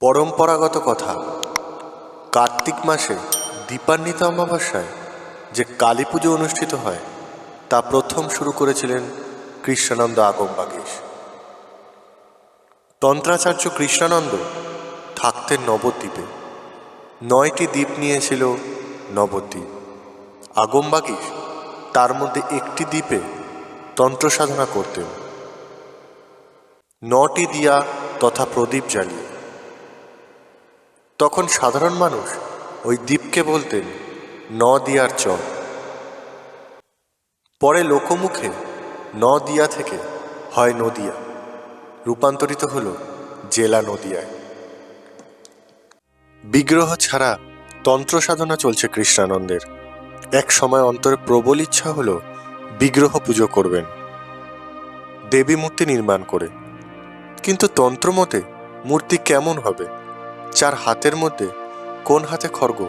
পরম্পরাগত কথা। কার্তিক মাসে দীপান্বিত অমাবস্যায় যে কালী পুজো অনুষ্ঠিত হয়, তা প্রথম শুরু করেছিলেন কৃষ্ণানন্দ আগমবাগীশ তন্ত্রাচার্য কৃষ্ণানন্দ থাকতেন নবদ্বীপে। নয়টি দ্বীপ নিয়েছিল নবদ্বীপ। আগমবাগীশ তার মধ্যে একটি দ্বীপে তন্ত্র সাধনা করতেন। নটি দিয়া তথা প্রদীপ জ্বালিয়ে তখন সাধারণ মানুষ ওই দ্বীপকে বলতেন, ন দিয়ার চর। পরে লোকমুখে ন দিয়া থেকে হয় নদিয়া, রূপান্তরিত হল জেলা নদিয়ায়। বিগ্রহ ছাড়া তন্ত্র সাধনা চলছে কৃষ্ণানন্দের। এক সময় অন্তরে প্রবল ইচ্ছা হলো বিগ্রহ পুজো করবেন। দেবী মূর্তি নির্মাণ করে। কিন্তু তন্ত্রমতে মূর্তি কেমন হবে? চার হাতের মধ্যে, কোন হাতে খর্গ,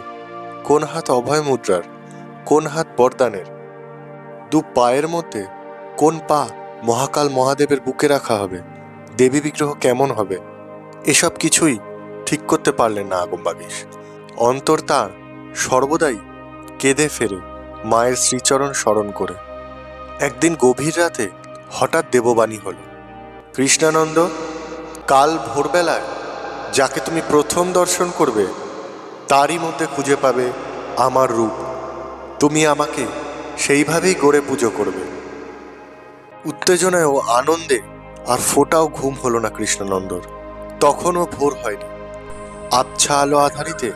কোন হাত অভয় মুদ্রার, কোন হাত বরদানের। দু পায়ের মধ্যে কোন পা মহাকাল মহাদেবের বুকে রাখা হবে, দেবী বিগ্রহ কেমন হবে, এসব কিছুই ঠিক করতে পারলেন না আগমবাগীশ অন্তর তার সর্বদাই কেঁদে ফেরে মায়ের শ্রীচরণ স্মরণ করে। একদিন গভীর রাতে হঠাৎ দেববাণী হলো, কৃষ্ণানন্দ, কাল ভোরবেলায় যাকে তুমি প্রথম দর্শন করবে, তারই মধ্যে খুঁজে পাবে আমার রূপ। তুমি আমাকে সেইভাবেই গড়ে পুজো করবে। উত্তেজনায় ও আনন্দে আর ফোটাও ঘুম হলো না কৃষ্ণানন্দর। তখনও ভোর হয়নি। আবছা আলো আধারিতে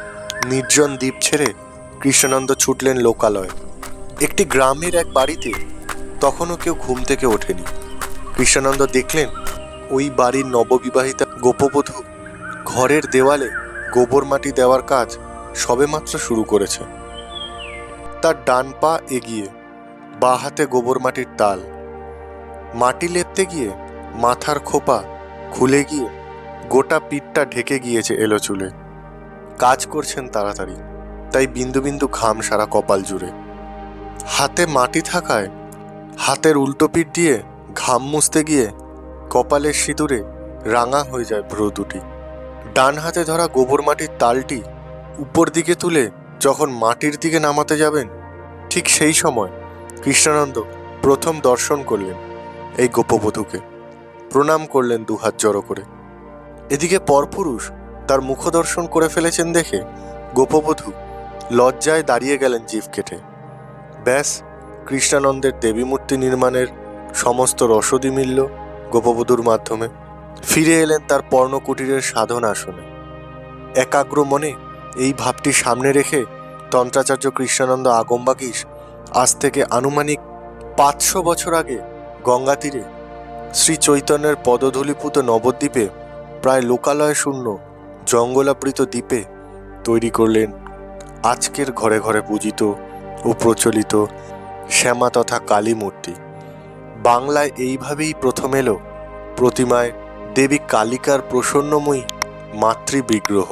নির্জন দ্বীপ ছেড়ে কৃষ্ণানন্দ ছুটলেন লোকালয়ে। একটি গ্রামের এক বাড়িতে তখনও কেউ ঘুম থেকে ওঠেনি। কৃষ্ণানন্দ দেখলেন ওই বাড়ির নববিবাহিতা গোপবধূ ঘরের দেওয়ালে গোবর মাটি দেওয়ার কাজ সবেমাত্র শুরু করেছে। তার ডান পা এগিয়ে, বা হাতে গোবর মাটির তাল। মাটি লেপতে গিয়ে মাথার খোপা খুলে গিয়ে গোটা পিঠটা ঢেকে গিয়েছে এলো চুলে। কাজ করছেন তাড়াতাড়ি, তাই বিন্দু বিন্দু ঘাম সারা কপাল জুড়ে। হাতে মাটি থাকায় হাতের উল্টো পিঠ দিয়ে ঘাম মুছতে গিয়ে কপালের সিঁদুরে রাঙা হয়ে যায় ভ্রু দুটি। ডান হাতে ধরা গোবর মাটির তালটি উপর দিকে তুলে যখন মাটির দিকে নামাতে যাবেন, ঠিক সেই সময় কৃষ্ণানন্দ প্রথম দর্শন করলেন এই গোপবধূকে। প্রণাম করলেন দুহাত জড়ো করে। এদিকে পরপুরুষ তার মুখ দর্শন করে ফেলেছেন দেখে গোপবধূ লজ্জায় দাঁড়িয়ে গেলেন জিভ কেটে। ব্যাস, কৃষ্ণানন্দের দেবীমূর্তি নির্মাণের সমস্ত রসদি মিলল গোপবধূর মাধ্যমে। ফিরে এলেন তার পর্ণকুটিরের সাধন আসনে একাগ্র মনে এই ভাবটি সামনে রেখে তন্ত্রাচার্য কৃষ্ণানন্দ আগমবাগীশ আজ থেকে আনুমানিক পাঁচশো বছর আগে গঙ্গা তীরে শ্রী চৈতন্যের পদধূলিপুত নবদ্বীপে প্রায় লোকালয় শূন্য জঙ্গলাবৃত দ্বীপে তৈরি করলেন আজকের ঘরে ঘরে পূজিত ও প্রচলিত শ্যামা তথা কালী মূর্তি। বাংলায় এইভাবেই প্রথম এলো প্রতিমায় দেবী কালিকার প্রসন্নময়ী মাতৃবিগ্রহ।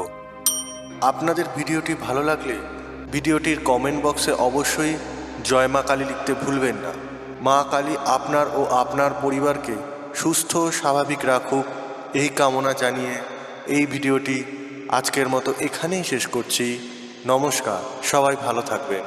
আপনাদের ভিডিওটি ভালো লাগলে ভিডিওটির কমেন্ট বক্সে অবশ্যই জয় মা কালী লিখতে ভুলবেন না। মা কালী আপনার ও আপনার পরিবারকে সুস্থ স্বাভাবিক রাখুক। এই কামনা জানিয়ে এই ভিডিওটি আজকের মতো এখানেই শেষ করছি। নমস্কার, সবাই ভালো থাকবেন।